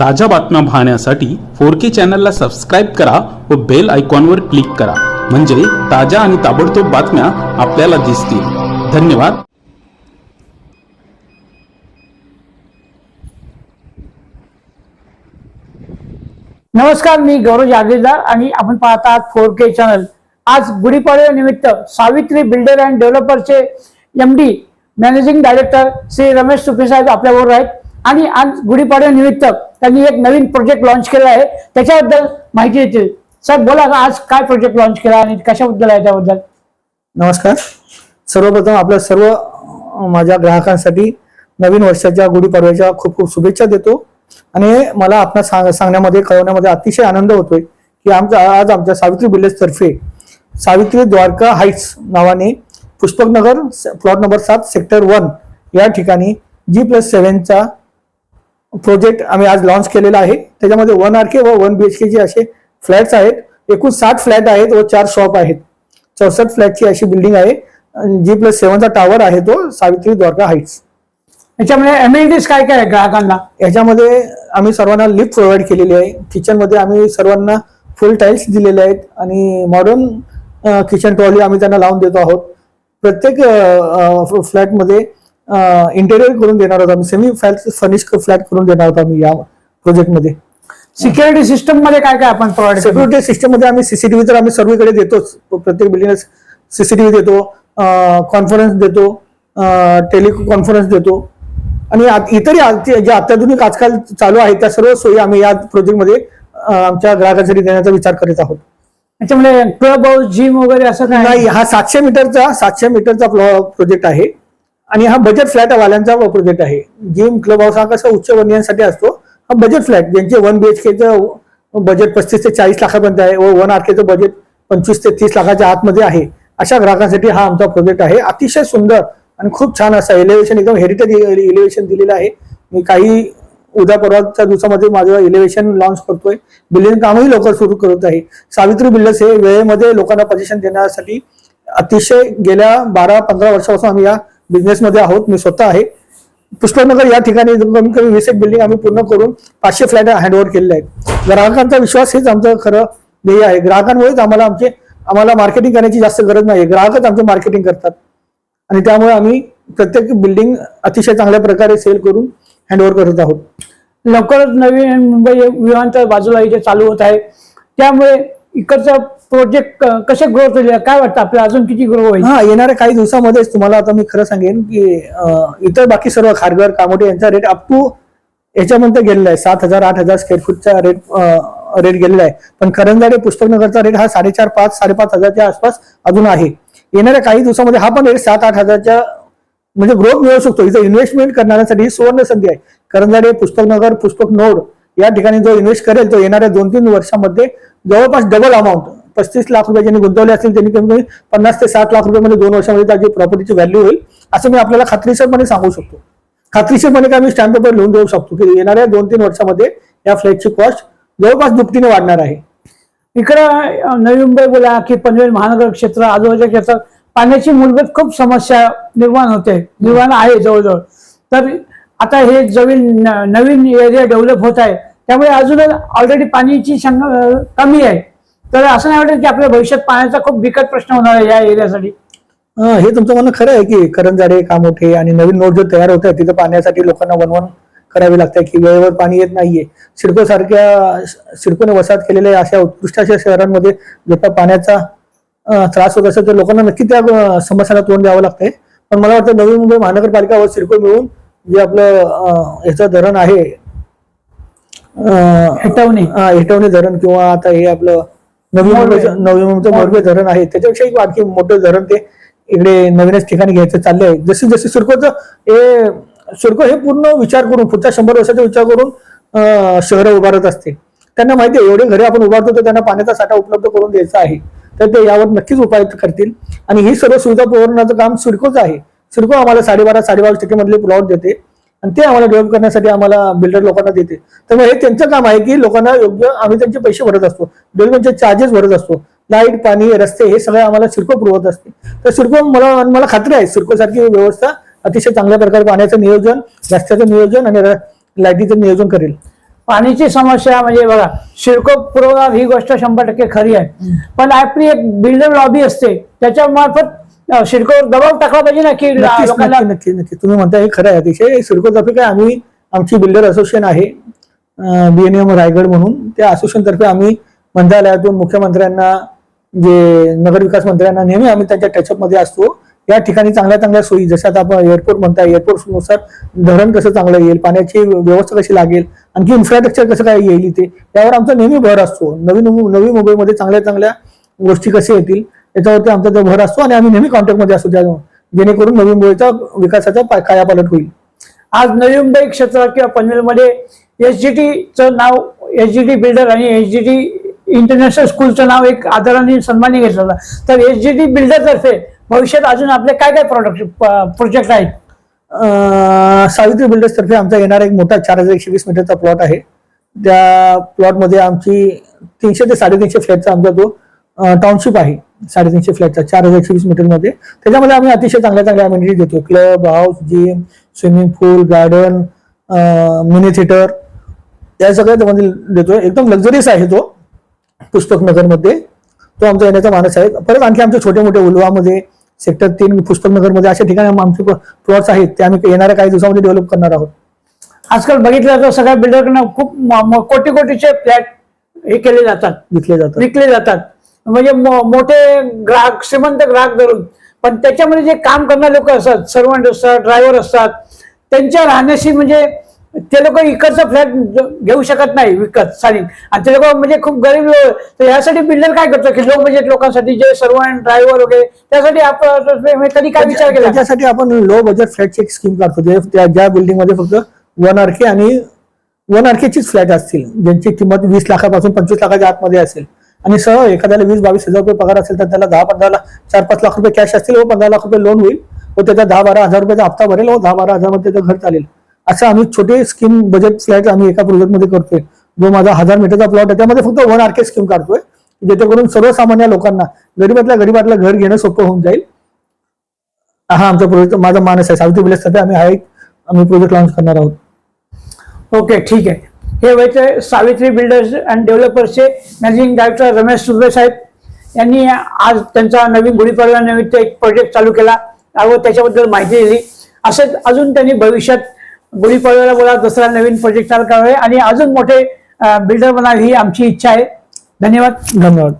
ताज्या बातम्या पाहण्यासाठी फोर के चॅनलला सबस्क्राईब करा व बेल आयकॉनवर क्लिक करा. म्हणजे ताज्या आणि ताबडतोब बातम्या आपल्याला दिसतील. धन्यवाद. नमस्कार मी गौरव जागीरदार आणि आपण पाहत आहात फोर के चॅनल. आज गुढीपाडव्यानिमित्त Savitri builder and डेव्हलपरचे M D managing director Shri Ramesh Sukhi साहेब आपल्याबरोबर आहेत. आणि आज गुढीपाडव्या निमित्त त्यांनी एक नवीन प्रोजेक्ट लॉन्च केला आहे. त्याच्याबद्दल माहिती देतील. सर बोला का आज काय प्रोजेक्ट लॉन्च केला आणि कशाबद्दल आहे त्याबद्दल? नमस्कार. सर्वप्रथम आपल्या सर्व माझ्या ग्राहकांसाठी नवीन वर्षाच्या गुढीपाडव्याच्या खूप खूप शुभेच्छा देतो. आणि मला आपण सांग सांगण्यामध्ये कळवण्यामध्ये अतिशय आनंद होतोय की आमचा आज आमच्या सावित्री बिल्डर्स तर्फे सावित्री द्वारका हाईट्स नावाने पुष्पकनगर प्लॉट नंबर सात सेक्टर वन या ठिकाणी जी प्लस सेव्हनचा प्रोजेक्ट आम्ही आज लॉन्च केलेला आहे. त्याच्यामध्ये वन आर के व वन बी एच केचे असे फ्लॅट्स आहेत. एकूण साठ फ्लॅट आहेत व चार शॉप आहेत. चौसष्ट फ्लॅटची अशी बिल्डिंग आहे. जी प्लस सेव्हनचा टावर आहे तो सावित्री द्वारका हाईट्स याच्यामध्ये एम्युनिटीज काय काय आहे ग्राहकांना? याच्यामध्ये आम्ही सर्वांना लिफ्ट प्रोव्हाइड केलेली आहे. किचनमध्ये आम्ही सर्वांना फुल टाईल्स दिलेले आहेत. आणि मॉडर्न किचन ट्रॉली आम्ही त्यांना लावून देतो आहोत. प्रत्येक फ्लॅटमध्ये इंटेरियर करून देणार आहोत आम्ही. सेमी फ्लॅट फर्निश फ्लॅट करून देणार आहोत आम्ही या प्रोजेक्टमध्ये सिक्युरिटी सिस्टममध्ये काय काय आपण प्रोव्हाइड सिक्युरिटी सिस्टममध्ये आम्ही सीसीटीव्ही तर आम्ही सर्वीकडे देतोच. प्रत्येक बिल्डिंगला सीसीटीव्ही देतो कॉन्फरन्स देतो टेलिकॉन्फरन्स देतो. आणि इतरही आत- जे अत्याधुनिक आजकाल चालू आहे त्या सर्व सोयी आम्ही या प्रोजेक्टमध्ये आमच्या ग्राहकांसाठी देण्याचा विचार करीत आहोत. याच्यामध्ये क्लब हाऊस जिम वगैरे असं नाही हा सातशे मीटरचा सातशे मीटरचा प्रोजेक्ट आहे. आणि हा बजेट फ्लॅट वाल्यांचा प्रोजेक्ट आहे. जिम क्लब हाऊस हा कसा उच्च वर्णीयांसाठी असतो हा बजेट फ्लॅट ज्यांचे वन बी एच केचं बजेट पस्तीस ते चाळीस लाखापर्यंत आहे व वन आरकेचं बजेट पंचवीस ते तीस लाखाच्या आतमध्ये आहे अशा ग्राहकांसाठी हा आमचा प्रोजेक्ट आहे. अतिशय सुंदर आणि खूप छान असा एलिव्हेशन एकदम हेरिटेज एलिव्हेशन दिलेलं आहे. मी काही उद्या परवाच्या दिवसामध्ये माझं इलेव्हेशन लॉन्च करतोय. बिल्डिंग कामही लवकर सुरू करत आहे. सावित्री बिल्डर्स हे वेळेमध्ये लोकांना पोझिशन देण्यासाठी अतिशय गेल्या बारा पंधरा वर्षापासून आम्ही या बिझनेसमध्ये आहोत मी स्वतः आहे. पुष्पनगर या ठिकाणी कमीत कमी वीस एक बिल्डिंग आम्ही पूर्ण करून पाचशे फ्लॅट हँडओव्हर केलेले आहेत. ग्राहकांचा विश्वास हेच आमचं खरं ध्येय आहे. ग्राहकांमुळेच आम्हाला आमचे आम्हाला मार्केटिंग करण्याची जास्त गरज नाही ग्राहकच आमचं मार्केटिंग करतात. आणि त्यामुळे आम्ही प्रत्येक बिल्डिंग अतिशय चांगल्या प्रकारे सेल करून हँडओव्हर करत आहोत. लवकरच नवीन मुंबई विमानतळ बाजूला इथे चालू होत आहे. त्यामुळे इकडचं प्रोजेक्ट कसे ग्रोथ होईल काय वाटतं आपल्याला? अजून किती ग्रो होईल? हा येणाऱ्या काही दिवसामध्येच तुम्हाला आता मी खरं सांगेन की इतर बाकी सर्व खारघर कामोटे यांचा रेट अप टू याच्यामध्ये गेलेला आहे. सात हजार आठ हजार स्क्वेअर फूटचा रेट रेट गेलेला आहे. पण करंजाडे पुस्तकनगरचा रेट हा साडेचार पाच साडेपाच हजारच्या आसपास अजून आहे. येणाऱ्या काही दिवसामध्ये हा पण रेट सात आठ हजारच्या म्हणजे ग्रोथ मिळू शकतो. इथं इन्व्हेस्टमेंट करण्यासाठी ही सुवर्ण संधी आहे. करंजाडे पुस्तकनगर पुस्तक नोड या ठिकाणी जो इन्व्हेस्ट करेल तो येणाऱ्या दोन तीन वर्षामध्ये जवळपास डबल अमाऊंट पस्तीस लाख रुपये ज्यांनी गुंतवले असतील त्यांनी कमी कमी पन्नास ते साठ लाख रुपयामध्ये म्हणजे दोन वर्षामध्ये त्याची प्रॉपर्टीची व्हॅल्यू होईल असं मी आपल्याला खात्रीशीरपणे सांगू शकतो. खात्रीशीरपणे काय मी स्टॅम्प पेपर लिहून देऊ शकतो की येणाऱ्या दोन तीन वर्षामध्ये या फ्लॅटची कॉस्ट जवळपास दुपटीने वाढणार आहे. इकडं नवी मुंबई बोला की पनवेल महानगर क्षेत्र आजूबाजूच्या क्षेत्रात पाण्याची मूलभूत खूप समस्या निर्माण होते निर्माण आहे जवळजवळ. तर आता हे जमीन न- नवीन एरिया डेव्हलप होत आहे त्यामुळे अजून ऑलरेडी पाण्याची शंका कमी आहे. तर असं नाही वाटत की आपल्या भविष्यात पाण्याचा खूप बिकट प्रश्न होणार आहे या एरियासाठी. हे तुमचं म्हणणं खरं आहे की करंजाडे कामोठे आणि नवीन नोट जो तयार होत आहे तिथं पाण्यासाठी लोकांना वनवन करावी लागते की वेळेवर पाणी येत नाहीये. सिडको सारख्या सिडकोने वसाहत केलेल्या अशा उत्कृष्ट अशा शहरांमध्ये जर पाण्याचा त्रास होत असेल तर लोकांना नक्की त्या अं, समस्याला तोंड द्यावं लागतंय पण मला वाटतं नवी मुंबई महानगरपालिका व सिडको मिळून जे आपलं ह्याचं धरण आहे हेटवणे. हेटवणे धरण किंवा आता हे आपलं नवी. मुंबईचं नवी मुंबईचं मोरबे धरण आहे त्याच्यापेक्षा एक आणखी मोठं धरण ते इकडे नवीनच ठिकाणी घ्यायचं चालले आहे. जसे जसे सिडकोचं हे सिडको हे पूर्ण विचार करून पुढच्या शंभर वर्षाचा विचार करून शहरं उभारत असते त्यांना माहिती आहे एवढे घरे आपण उभारतो तर त्यांना पाण्याचा साठा उपलब्ध करून द्यायचा आहे. तर ते यावर नक्कीच उपाय करतील. आणि ही सर्व सुविधा पुरवण्याचं काम सिडकोच आहे. सिडको आम्हाला साडेबारा साडेबारा टक्के मधले प्लॉट देते. आणि ते आम्हाला डेव्हलप करण्यासाठी आम्हाला बिल्डर लोकांना देते. त्यामुळे हे त्यांचं काम आहे की लोकांना योग्य आम्ही त्यांचे पैसे भरत असतो. डेव्हलपमेंटचे चार्जेस भरत असतो. लाइट पाणी रस्ते हे सगळं आम्हाला सिडको पुरवत असते. तर सिडको मला मला खात्री आहे सिडको सारखी व्यवस्था अतिशय चांगल्या प्रकारे पाण्याचं नियोजन रस्त्याचं नियोजन आणि लाईटीचं नियोजन करेल. पाण्याची समस्या म्हणजे बघा शिडको पुरवणार ही गोष्ट शंभर टक्के खरी आहे. पण आपली एक बिल्डर लॉबी असते त्याच्या मार्फत अं, शिडकोवर दबाव टाकला पाहिजे ना की नक्कीच लोकांना नक्की नक्की. नक्की. तुम्ही म्हणता हे खरं आहे. अतिशय सिडकोतर्फे काय आम्ही आमची बिल्डर असोसिएशन आहे बीएनएम रायगड म्हणून. त्या असोसिएशन तर्फे आम्ही मंत्रालयातून मुख्यमंत्र्यांना जे नगरविकास मंत्र्यांना नेहमी आम्ही त्यांच्या टचअपमध्ये असतो. या ठिकाणी चांगल्या चांगल्या सोयी जसं आता आपण एअरपोर्ट म्हणता एअरपोर्टनुसार धरण कसं चांगलं येईल पाण्याची व्यवस्था कशी लागेल आणखी इन्फ्रास्ट्रक्चर कसं काय येईल इथे यावर आमचा नेहमी भर असतो. नवीन नवी मुंबईमध्ये चांगल्या चांगल्या गोष्टी कशा येतील याच्यावरती आमचा जो भर असतो आणि आम्ही नेहमी कॉन्टॅक्टमध्ये असतो त्या जेणेकरून नवी मुंबईचा विकासाचा कायापालट होईल. आज नवी मुंबई क्षेत्र किंवा पनवेलमध्ये एच जी टीचं नाव एच जी टी बिल्डर आणि एच जी टी इंटरनॅशनल स्कूलचं नाव एक आदराने सन्मानी घेतलं तर एच जी टी बिल्डरतर्फे भविष्यात अजून आपले काय काय प्रोडक्ट प्रोजेक्ट आहेत? सावित्री बिल्डर्सतर्फे आमचा येणारा एक मोठा चार हजार एकशे वीस मीटरचा प्लॉट आहे. त्या प्लॉटमध्ये आमची तीनशे ते साडेतीनशे फ्लॅटचा आमचा तो टाउनशिप आहे. साडेतीनशे फ्लॅटचा चार हजार एकशे वीस मीटरमध्ये. त्याच्यामध्ये आम्ही अतिशय चांगल्या चांगल्या अमेनिटी देतो. Club house gym swimming pool garden mini theatre या सगळ्या त्यामध्ये देतो. एकदम लक्झरियस आहे तो पुस्तक नगरमध्ये. तो आमचा येण्याचा मानस आहे. परत आणखी आमचे छोटे मोठे उलवामध्ये सेक्टर तीन पुस्तक नगरमध्ये अशा ठिकाणी आम- आमचे प्लॉट्स आहेत. ते आम्ही येणाऱ्या काही दिवसामध्ये डेव्हलप करणार आहोत. आजकाल बघितलं तर सगळ्या बिल्डरकडनं खूप कोटी कोटीचे फ्लॅट हे केले जातात. विकले जातात. विकले जातात. म्हणजे मो- मोठे ग्राहक श्रीमंत ग्राहक धरून. पण त्याच्यामध्ये जे काम करणारे लोक असतात सर्वंट असतात ड्रायव्हर असतात त्यांच्या राहण्याशी म्हणजे ते लोक इकडचा फ्लॅट घेऊ शकत नाही विकत साडी. आणि ते लोक म्हणजे खूप गरीब लोक तर यासाठी बिल्डर काय करतो की लो बजेट म्हणजे लोकांसाठी जे सर्वंट ड्रायव्हर वगैरे त्यासाठी आपण कधी म्हणजे काय विचार केला? त्यासाठी आपण लो बजेट फ्लॅटची एक स्कीम काढतो जे त्या ज्या बिल्डिंगमध्ये फक्त वन आर के आणि वन आर केचीच फ्लॅट असतील ज्यांची किंमत वीस लाखापासून पंचवीस लाखाच्या आतमध्ये असेल. आणि सह एखाद्याला वीस बावीस हजार रुपये पगार असेल तर त्याला दहा पंधरा चार पाच लाख रुपये कॅश असतील व पंधरा लाख रुपये लोन होईल. व त्याचा दहा बारा हजार रुपयाचा हप्ता भरेल व दहा बारा हजारमध्ये त्याचं घर चालेल. असं आम्ही छोटे स्कीम बजेट फ्लॅट आम्ही एका प्रोजेक्टमध्ये करतोय. जो माझा हजार मीटरचा प्लॉट आहे त्यामध्ये फक्त वन आर के स्कीम काढतोय. जेणेकरून सर्वसामान्य लोकांना गरीबातल्या गरीबातलं घर घेणं सोपं होऊन जाईल. हा आमचा प्रोजेक्ट माझा मानस आहे. सावित्री विलेज आम्ही हा एक आम्ही प्रोजेक्ट लॉन्च करणार आहोत. ओके ठीक आहे. हे व्हायचे सावित्री बिल्डर्स अँड डेव्हलपर्सचे मॅनेजिंग डायरेक्टर रमेश सुर्वे साहेब. यांनी आज त्यांचा नवीन गुढीपाडव्यानिमित्त एक प्रोजेक्ट चालू केला. व त्याच्याबद्दल माहिती दिली. असेच अजून त्यांनी भविष्यात गुढीपाडव्याला बोला दसरा नवीन प्रोजेक्ट चालू करावे आणि अजून मोठे बिल्डर बनावे ही आमची इच्छा आहे. धन्यवाद. धन्यवाद.